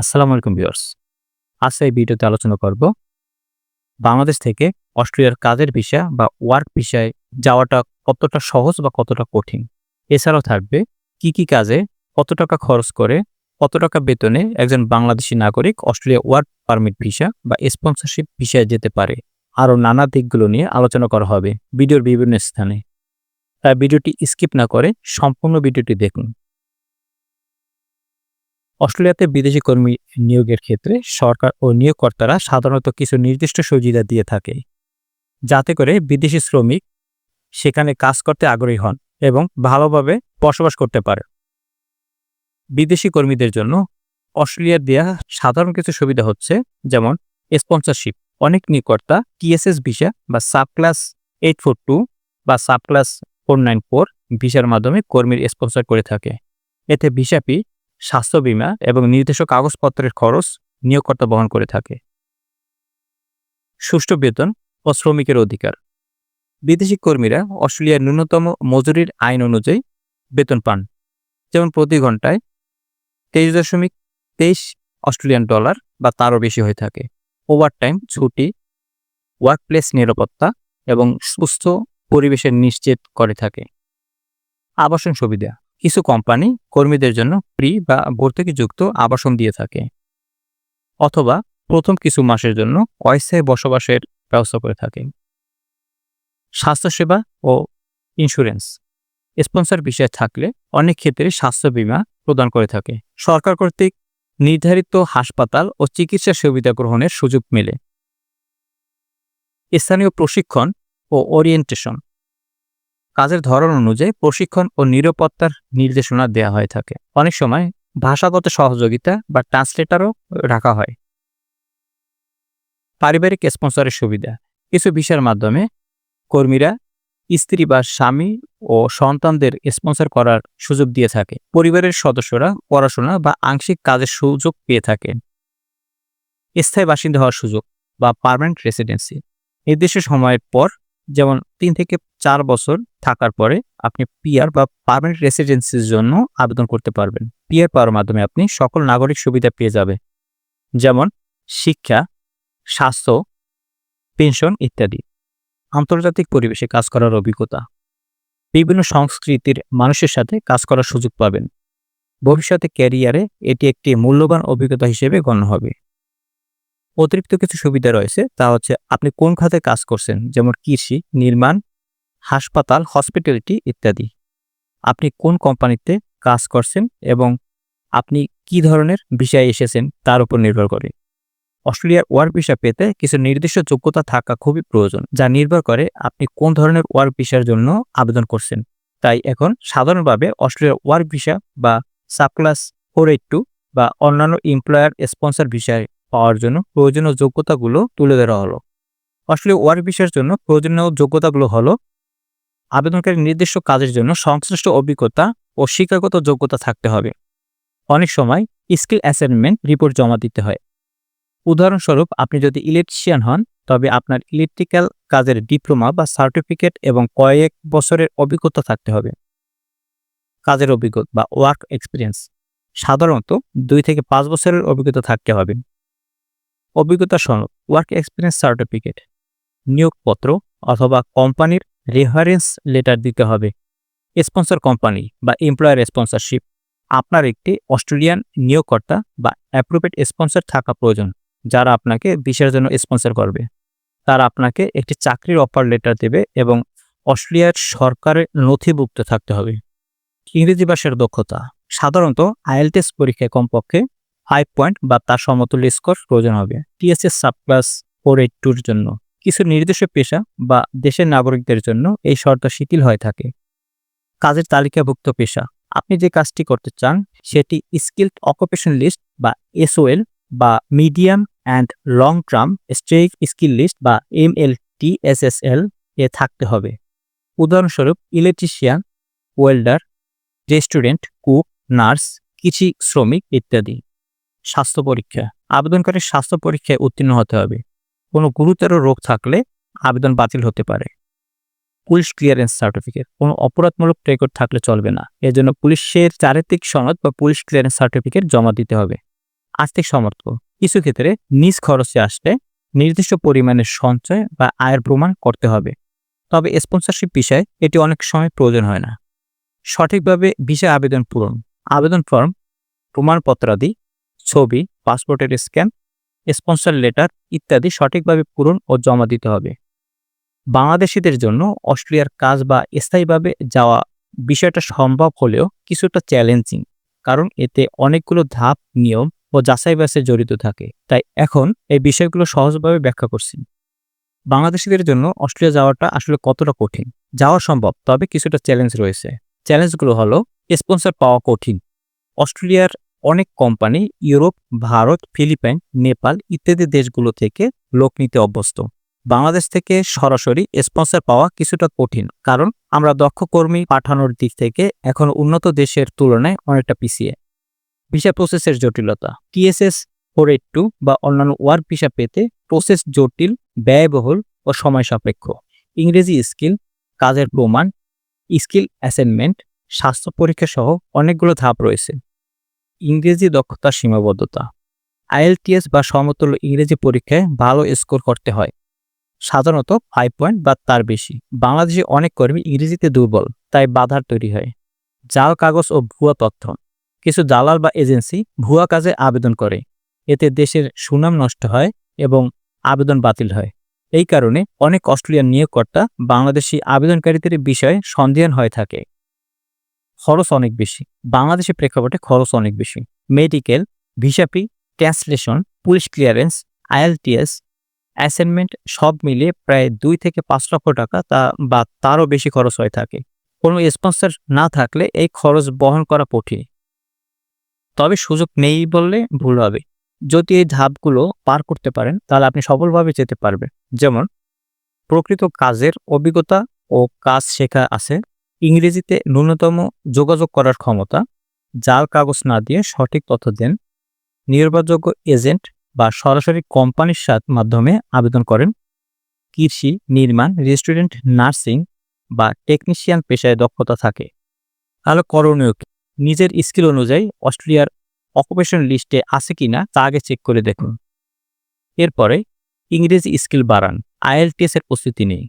আসসালামু আলাইকুম ভিউয়ার্স। আজ এই ভিডিওতে আলোচনা করব বাংলাদেশ থেকে অস্ট্রেলিয়ার কাজের ভিসা বা ওয়ার্ক ভিসায় যাওয়াটা কতটা সহজ বা কতটা কঠিন? এছাড়াও থাকবে কি কি কাজে কত টাকা খরচ করে কত টাকা বেতনে একজন বাংলাদেশি নাগরিক অস্ট্রেলিয়া ওয়ার্ক পারমিট ভিসা বা স্পন্সরশিপ ভিসায় যেতে পারে, আরও নানা দিকগুলো নিয়ে আলোচনা করা হবে ভিডিওর বিভিন্ন স্থানে। তাই ভিডিওটি স্কিপ না করে সম্পূর্ণ ভিডিওটি দেখুন। অস্ট্রেলিয়াতে বিদেশি কর্মী নিয়োগের ক্ষেত্রে সরকার ও নিয়োগকর্তারা সাধারণত কিছু নির্দিষ্ট সুবিধা দিয়ে থাকে। যাতে করে বিদেশি শ্রমিক সেখানে কাজ করতে আগ্রহী হন এবং ভালোভাবে বসবাস করতে পারে। বিদেশি কর্মীদের জন্য অস্ট্রেলিয়ার দেয়া সাধারণ কিছু সুবিধা হচ্ছে, যেমন স্পন্সরশিপ অনেক নিয়োগকর্তা টিএসএস ভিসা বা sub class eight four two বা sub class four nine four ভিসার মাধ্যমে কর্মীর স্পন্সর করে থাকে। এতে ভিসা ফি স্বাস্থ্য বীমা এবং নির্দিষ্ট কাগজপত্রের খরচ নিয়োগকর্তা বহন করে থাকে। সুষ্ঠু বেতন ও শ্রমিকের অধিকার। বিদেশি কর্মীরা অস্ট্রেলিয়ার ন্যূনতম মজুরির আইন অনুযায়ী বেতন পান, যেমন প্রতি ঘন্টায় তেইশ দশমিক তেইশ অস্ট্রেলিয়ান ডলার বা তারও বেশি হয়ে থাকে। ওভারটাইম ছুটি, ওয়ার্কপ্লেস নিরাপত্তা এবং সুস্থ পরিবেশের নিশ্চিত করে থাকে। আবাসন সুবিধা। কিছু কোম্পানি কর্মীদের জন্য ফ্রি বা ভর্তুকিযুক্ত আবাসন দিয়ে থাকে, অথবা প্রথম কিছু মাসের জন্য অস্থায়ী বসবাসের ব্যবস্থা করে থাকে। স্বাস্থ্যসেবা ও ইন্স্যুরেন্স স্পন্সর বিষয় থাকলে অনেক ক্ষেত্রে স্বাস্থ্য বীমা প্রদান করে থাকে। সরকার কর্তৃক নির্ধারিত হাসপাতাল ও চিকিৎসা সুবিধা গ্রহণের সুযোগ মেলে। স্থানীয় প্রশিক্ষণ ও ওরিয়েন্টেশন কাজের ধরন অনুযায়ী প্রশিক্ষণ ও নিরাপত্তার নির্দেশনা দেওয়া হয়ে থাকে। অনেক সময় ভাষাগত সহযোগিতা বা ট্রান্সলেটারও রাখা হয়। পারিবারিক স্পন্সরের সুবিধা। কিছু ভিসার মাধ্যমে কর্মীরা স্ত্রী বা স্বামী ও সন্তানদের স্পন্সর করার সুযোগ দিয়ে থাকে। পরিবারের সদস্যরা পড়াশোনা বা আংশিক কাজের সুযোগ পেয়ে থাকে। স্থায়ী বাসিন্দা হওয়ার সুযোগ বা পার্মানেন্ট রেসিডেন্সি। নির্দিষ্ট সময়ের পর যেমন তিন থেকে চার বছর থাকার পরে আপনি পিআর বা পারমানেন্ট রেসিডেন্সির জন্য আবেদন করতে পারবেন। পিআর পাওয়ার মাধ্যমে আপনি সকল নাগরিক সুবিধা পেয়ে যাবে যেমন শিক্ষা, স্বাস্থ্য, পেনশন ইত্যাদি। আন্তর্জাতিক পরিবেশে কাজ করার অভিজ্ঞতা। বিভিন্ন সংস্কৃতির মানুষের সাথে কাজ করার সুযোগ পাবেন। ভবিষ্যতে ক্যারিয়ারে এটি একটি মূল্যবান অভিজ্ঞতা হিসেবে গণ্য হবে। অতিরিক্ত কিছু সুবিধা রয়েছে, তা হচ্ছে আপনি কোন খাতে কাজ করছেন? যেমন কৃষি, নির্মাণ হাসপাতাল, হসপিটালিটি ইত্যাদি। আপনি কোন কোম্পানিতে কাজ করছেন এবং আপনি কি ধরনের বিষয়ে এসেছেন তার উপর নির্ভর করে। অস্ট্রেলিয়ার ওয়ার্ক ভিসা পেতে কিছু নির্দিষ্ট যোগ্যতা থাকা খুবই প্রয়োজন, যা নির্ভর করে আপনি কোন ধরনের ওয়ার্ক ভিসার জন্য আবেদন করছেন। তাই এখন সাধারণভাবে অস্ট্রেলিয়ার ওয়ার্ক ভিসা বা সাবক্লাস ফোর এইট টু বা অন্যান্য এমপ্লয়ার স্পন্সর ভিসায় পাওয়ার জন্য প্রয়োজনীয় যোগ্যতাগুলো তুলে ধরা হলো। অস্ট্রেলিয়া ওয়ার্ক ভিসার জন্য প্রয়োজনীয় যোগ্যতাগুলো হলো আবেদনকারী নির্দিষ্ট কাজের জন্য সংশ্লিষ্ট অভিজ্ঞতা ও শিক্ষাগত যোগ্যতা থাকতে হবে। অনেক সময় স্কিল অ্যাসাইনমেন্ট রিপোর্ট জমা দিতে হয়। উদাহরণস্বরূপ, আপনি যদি ইলেকট্রিশিয়ান হন, তবে আপনার ইলেকট্রিক্যাল কাজের ডিপ্লোমা বা সার্টিফিকেট এবং কয়েক বছরের অভিজ্ঞতা থাকতে হবে। কাজের অভিজ্ঞতা বা ওয়ার্ক এক্সপিরিয়েন্স। সাধারণত দুই থেকে পাঁচ বছরের অভিজ্ঞতা থাকতে হবে। অভিজ্ঞতা সনদ ওয়ার্ক এক্সপিরিয়েন্স সার্টিফিকেট, নিয়োগপত্র অথবা কোম্পানির রেফারেন্স লেটার দিতে হবে। স্পন্সর কোম্পানি বা এমপ্লয়ার স্পন্সরশিপ আপনার একটি অস্ট্রেলিয়ান নিয়োগকর্তা বা অ্যাপ্রোপ্রিয়েট স্পন্সর থাকা প্রয়োজন, যারা আপনাকে ভিসার জন্য স্পন্সর করবে। তারা আপনাকে একটি চাকরির অফার লেটার দেবে এবং অস্ট্রেলিয়ার সরকারের নথিভুক্ত থাকতে হবে। ইংরেজি ভাষার দক্ষতা, সাধারণত আইএলটিএস পরীক্ষায় কমপক্ষে ফাইভ পয়েন্ট বা তার সমতুল্য স্কোর প্রয়োজন হবে। TSS sub class four eight টুর জন্য। কিছু নির্দিষ্ট পেশা বা দেশের নাগরিকদের জন্য এই শর্ত শিথিল হয়ে থাকে। কাজের তালিকাভুক্ত পেশা। আপনি যে কাজটি করতে চান, সেটি স্কিল্ড অকুপেশন লিস্ট বা এসওএল বা medium and long term strategic skill list বা M L T S S L এ থাকতে হবে। উদাহরণস্বরূপ electrician welder restaurant cook nurse কৃষি শ্রমিক ইত্যাদি। স্বাস্থ্য পরীক্ষা। আবেদনকারীর স্বাস্থ্য পরীক্ষায় উত্তীর্ণ হতে হবে। কোনো গুরুতর রোগ থাকলে আবেদন বাতিল হতে পারে। পুলিশ ক্লিয়ারেন্স সার্টিফিকেট, কোনো অপরাধমূলক রেকর্ড থাকলে চলবে না। এজন্য পুলিশের চারিত্রিক সনদ বা পুলিশ ক্লিয়ারেন্স সার্টিফিকেট জমা দিতে হবে। আর্থিক সমর্থ কিছু ক্ষেত্রে নিজ খরচে আসলে নির্দিষ্ট পরিমাণের সঞ্চয় বা আয়ের প্রমাণ করতে হবে। তবে স্পন্সরশিপ বিষয়ে এটি অনেক সময় প্রয়োজন হয় না। সঠিকভাবে ভিসা আবেদন পূরণ, আবেদন ফর্ম, প্রমাণপত্রাদি, ছবি, পাসপোর্টের স্ক্যান স্পন্সর লেটার ইত্যাদি সঠিকভাবে পূরণ ও জমা দিতে হবে। বাংলাদেশিদের জন্য অস্ট্রেলিয়ার কাজ বা স্থায়ীভাবে যাওয়া বিষয়টা সম্ভব হলেও কিছুটা চ্যালেঞ্জিং, কারণ এতে অনেকগুলো ধাপ, নিয়ম ও যাচাই বাছাই জড়িত থাকে। তাই এখন এই বিষয়গুলো সহজভাবে ব্যাখ্যা করছি। বাংলাদেশিদের জন্য অস্ট্রেলিয়া যাওয়াটা আসলে কতটা কঠিন? যাওয়া সম্ভব, তবে কিছুটা চ্যালেঞ্জ রয়েছে। চ্যালেঞ্জগুলো হলো, স্পন্সর পাওয়া কঠিন। অস্ট্রেলিয়ার অনেক company Europe, Bharat, Philippines, Nepal ইত্যাদি দেশগুলো থেকে লোক নিতে অভ্যস্ত। বাংলাদেশ থেকে সরাসরি স্পন্সর পাওয়া কিছুটা কঠিন, কারণ আমরা দক্ষ কর্মী পাঠানোর দিক থেকে এখন উন্নত দেশের তুলনায় অনেকটা পিছিয়ে। ভিসা প্রসেসের জটিলতা, টিএসএস ফোর এইট টু বা অন্যান্য ওয়ার্ক ভিসা পেতে প্রসেস জটিল, ব্যয়বহুল ও সময় সাপেক্ষ। ইংরেজি স্কিল, কাজের প্রমাণ, স্কিল অ্যাসাইনমেন্ট, স্বাস্থ্য পরীক্ষা সহ অনেকগুলো ধাপ রয়েছে। ইংরেজি দক্ষতার সীমাবদ্ধতা। আইএলটিএস বা সমতুল্য ইংরেজি পরীক্ষায় ভালো স্কোর করতে হয়। সাধারণত ফাইভ পয়েন্ট বা তার বেশি। বাংলাদেশে অনেক কর্মী ইংরেজিতে দুর্বল, তাই বাধার তৈরি হয়। জাল, কাগজ ও ভুয়া তথ্য। কিছু দালাল বা এজেন্সি ভুয়া কাজে আবেদন করে। এতে দেশের সুনাম নষ্ট হয় এবং আবেদন বাতিল হয়। এই কারণে অনেক অস্ট্রেলিয়ান নিয়োগকর্তা বাংলাদেশি আবেদনকারীদের বিষয়ে সন্দেহান হয়ে থাকে। খরচ অনেক বেশি। বাংলাদেশের প্রেক্ষাপটে খরচ অনেক বেশি। Medical, visa fee translation police clearance, IELTS, assignment সব মিলিয়ে প্রায় দুই থেকে পাঁচ লক্ষ টাকা তা বা তারও বেশি খরচ হয়ে থাকে। কোনো স্পন্সর না থাকলে এই খরচ বহন করা কঠিন। তবে সুযোগ নেই বললে ভুল হবে। যদি এই ধাপগুলো পার করতে পারেন, তাহলে আপনি সফলভাবে যেতে পারবেন। যেমন, প্রকৃত কাজের অভিজ্ঞতা ও কাজ শেখা আছে। ইংরেজিতে ন্যূনতম যোগাযোগ করার ক্ষমতা জাল কাগজ না দিয়ে সঠিক তথ্য দেন, নির্ভরযোগ্য এজেন্ট বা সরাসরি কোম্পানির সাথে মাধ্যমে আবেদন করেন, কৃষি, নির্মাণ, রেস্টুরেন্ট, নার্সিং বা টেকনিশিয়ান পেশায় দক্ষতা থাকে। তাহলে করণীয় কি? নিজের স্কিল অনুযায়ী অস্ট্রেলিয়ার অকুপেশন লিস্টে আছে কিনা তা আগে চেক করে দেখুন। এরপরে ইংরেজি স্কিল বাড়ান। আইএলটিএস এর প্রস্তুতি নেই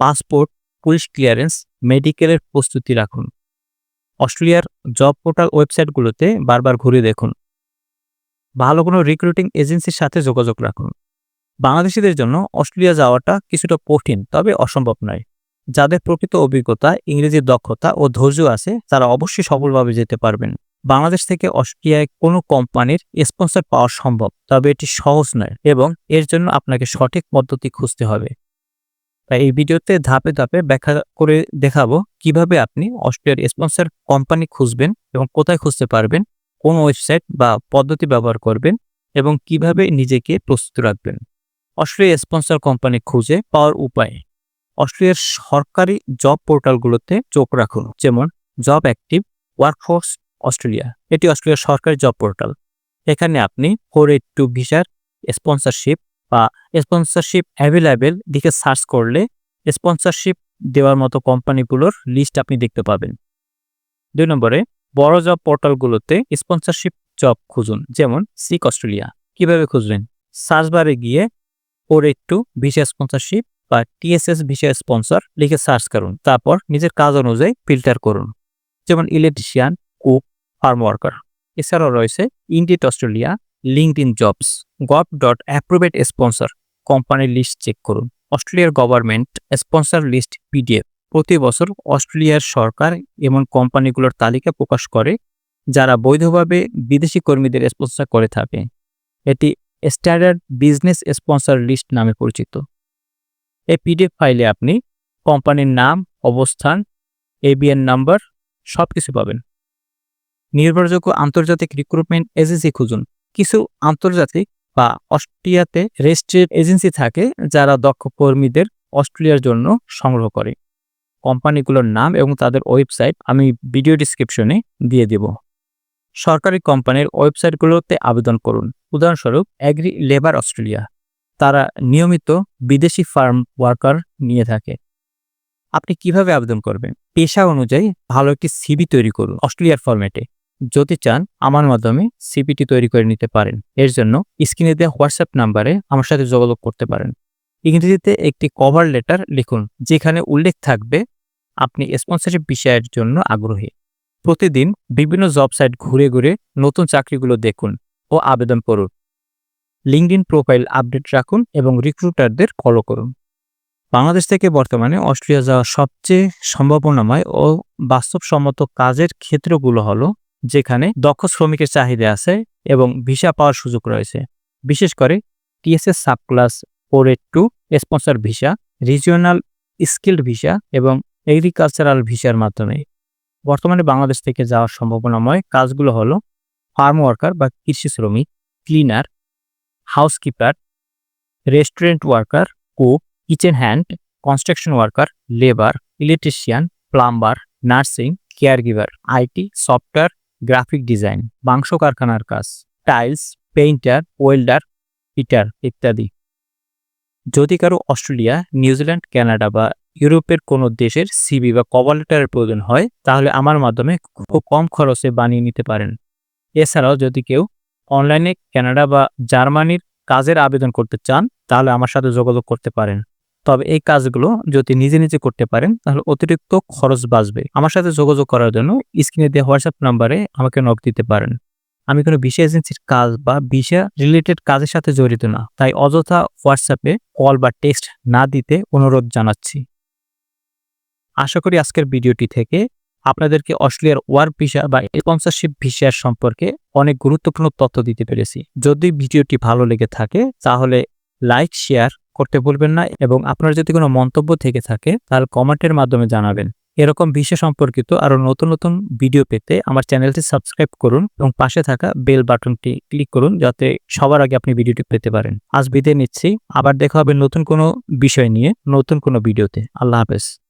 পাসপোর্ট পুলিশ ক্লিয়ারেন্স, মেডিকেলের প্রস্তুতি রাখুন। অস্ট্রেলিয়ার জব পোর্টাল ওয়েবসাইটগুলোতে বারবার ঘুরে দেখুন। ভালো কোনো রিক্রুটিং এজেন্সির সাথে যোগাযোগ রাখুন। বাংলাদেশিদের জন্য অস্ট্রেলিয়া যাওয়াটা কিছুটা কঠিন, তবে অসম্ভব নয়। যাদের প্রকৃত অভিজ্ঞতা ইংরেজির দক্ষতা ও ধৈর্য আছে, তারা অবশ্যই সফলভাবে যেতে পারবেন। বাংলাদেশ থেকে অস্ট্রিয়ায় কোনো কোম্পানির স্পন্সর পাওয়া সম্ভব, তবে এটি সহজ নয় এবং এর জন্য আপনাকে সঠিক পদ্ধতি খুঁজতে হবে। তাই এই ভিডিওতে ধাপে ধাপে ব্যাখ্যা করে দেখাবো কীভাবে আপনি অস্ট্রিয়ার স্পন্সর কোম্পানি খুঁজবেন এবং কোথায় খুঁজতে পারবেন, কোন ওয়েবসাইট বা পদ্ধতি ব্যবহার করবেন এবং কীভাবে নিজেকে প্রস্তুত রাখবেন। অস্ট্রিয়া স্পন্সর কোম্পানি খুঁজে পাওয়ার উপায়। অস্ট্রিয়ার সরকারি জব পোর্টালগুলোতে চোখ রাখুন, যেমন জব অ্যাক্টিভ ওয়ার্কফোর্স অস্ট্রেলিয়া এটি অস্ট্রেলিয়ার সরকারি জব পোর্টাল এখানে আপনি ফোর এইট টু ভিসার স্পন্সরশিপ বা স্পন্সরশিপ অ্যাভেলেবেল দিকে সার্চ করলে স্পন্সরশিপ দেওয়ার মতো কোম্পানিগুলোর লিস্ট আপনি দেখতে পাবেন। দুই নম্বরে, বড় জব পোর্টালগুলোতে স্পন্সরশিপ জব খুঁজুন, যেমন সিক অস্ট্রেলিয়া কীভাবে খুঁজবেন সার্চ বারে গিয়ে ওর একটু ভিসা স্পন্সরশিপ বা টিএসএস ভিসা স্পন্সর লিখে সার্চ করুন, তারপর নিজের কাজ অনুযায়ী ফিল্টার করুন। যেমন ইলেকট্রিশিয়ান কুক ফার্ম ওয়ার্কার এছাড়াও রয়েছে Indeed Australia LinkedIn jobs, gov dot approved sponsor, কোম্পানির লিস্ট চেক করুন। অস্ট্রেলিয়ার গভর্নমেন্ট স্পন্সর লিস্ট পিডিএফ। প্রতি বছর অস্ট্রেলিয়ার সরকার এমন কোম্পানিগুলোর তালিকা প্রকাশ করে, যারা বৈধভাবে বিদেশি কর্মীদের স্পন্সর করে থাকে। এটি স্ট্যান্ডার্ড বিজনেস স্পন্সর লিস্ট নামে পরিচিত। এই পিডিএফ ফাইলে আপনি কোম্পানির নাম, অবস্থান এবিএন নাম্বার সব কিছু পাবেন। নির্ভরযোগ্য আন্তর্জাতিক রিক্রুটমেন্ট এজেন্সি খুঁজুন। কিছু আন্তর্জাতিক বা অস্ট্রিয়াতে রেজিস্ট্রেড এজেন্সি থাকে যারা দক্ষ কর্মীদের অস্ট্রেলিয়ার জন্য সংগ্রহ করে। কোম্পানিগুলোর নাম এবং তাদের ওয়েবসাইট আমি ভিডিও ডিসক্রিপশনে দিয়ে দেব। সরকারি কোম্পানির ওয়েবসাইটগুলোতে আবেদন করুন। উদাহরণস্বরূপ অ্যাগ্রি লেবার অস্ট্রেলিয়া তারা নিয়মিত বিদেশি ফার্ম ওয়ার্কার নিয়ে থাকে। আপনি কীভাবে আবেদন করবেন? পেশা অনুযায়ী ভালো একটি সিবি তৈরি করুন অস্ট্রেলিয়ার ফরম্যাটে। যদি চান, আমার মাধ্যমে সিপিটি তৈরি করে নিতে পারেন। এর জন্য স্ক্রিনে দেওয়া হোয়াটসঅ্যাপ নাম্বারে আমার সাথে যোগাযোগ করতে পারেন। ইংরেজিতে একটি কভার লেটার লিখুন, যেখানে উল্লেখ থাকবে, আপনি স্পন্সরশিপ বিষয়ের জন্য আগ্রহী। প্রতিদিন বিভিন্ন জব সাইট ঘুরে ঘুরে নতুন চাকরিগুলো দেখুন ও আবেদন করুন। লিঙ্কডিন প্রোফাইল আপডেট রাখুন এবং রিক্রুটারদের ফলো করুন। বাংলাদেশ থেকে বর্তমানে অস্ট্রিয়া যাওয়ার সবচেয়ে সম্ভাবনাময় ও বাস্তবসম্মত কাজের ক্ষেত্রগুলো হলো যেখানে দক্ষ শ্রমিকের চাহিদা আছে এবং ভিসা পাওয়ার সুযোগ রয়েছে। বিশেষ করে TSS subclass four eight two sponsor visa, regional skilled visa এবং এগ্রিকালচারাল ভিসার মাধ্যমে। বর্তমানে বাংলাদেশ থেকে যাওয়ার সম্ভাবনাময় কাজগুলো হলো ফার্ম ওয়ার্কার বা কৃষি শ্রমিক, cleaner, housekeeper, restaurant worker, cook, kitchen hand, construction worker, labour, electrician, plumber, nursing caregiver IT, software graphic design মাংস কারখানার কাজ টাইলস পেইন্টার ওয়েল্ডার পিটার ইত্যাদি। যদি কারও অস্ট্রেলিয়া নিউজিল্যান্ড কানাডা বা ইউরোপের কোনো দেশের সিবি বা কভার লেটারের প্রয়োজন হয়, তাহলে আমার মাধ্যমে খুব কম খরচে বানিয়ে নিতে পারেন। এছাড়াও যদি কেউ অনলাইনে কানাডা বা জার্মানির কাজের আবেদন করতে চান, তাহলে আমার সাথে যোগাযোগ করতে পারেন। তবে এই কাজগুলো যদি নিজে নিজে করতে পারেন, তাহলে অতিরিক্ত খরচ বাঁচবে। আমার সাথে যোগাযোগ করার জন্য স্ক্রিনে দেওয়া হোয়াটসঅ্যাপ নাম্বারে আমাকে নক দিতে পারেন। আমি কোনো ভিসা এজেন্সির কাজ বা ভিসা রিলেটেড কাজের সাথে জড়িত না, তাই অযথা হোয়াটসঅ্যাপে কল বা টেক্সট না দিতে অনুরোধ জানাচ্ছি। আশা করি আজকের ভিডিওটি থেকে আপনাদেরকে অস্ট্রেলিয়ার ওয়ার্ক ভিসা বা স্পন্সরশিপ ভিসার সম্পর্কে অনেক গুরুত্বপূর্ণ তথ্য দিতে পেরেছি। যদি ভিডিওটি ভালো লেগে থাকে, তাহলে লাইক শেয়ার করতে ভুলবেন না এবং আপনার যদি কোনো মন্তব্য থেকে থাকে, তাহলে কমেন্টের মাধ্যমে জানাবেন। এরকম বিষয় সম্পর্কিত আরও নতুন নতুন ভিডিও পেতে আমার চ্যানেলটি সাবস্ক্রাইব করুন এবং পাশে থাকা বেল বাটনটি ক্লিক করুন যাতে সবার আগে আপনি ভিডিওটি পেতে পারেন। আজ বিদায় নিচ্ছি, আবার দেখা হবে নতুন কোনো বিষয় নিয়ে, নতুন কোনো ভিডিওতে। আল্লাহ হাফেজ।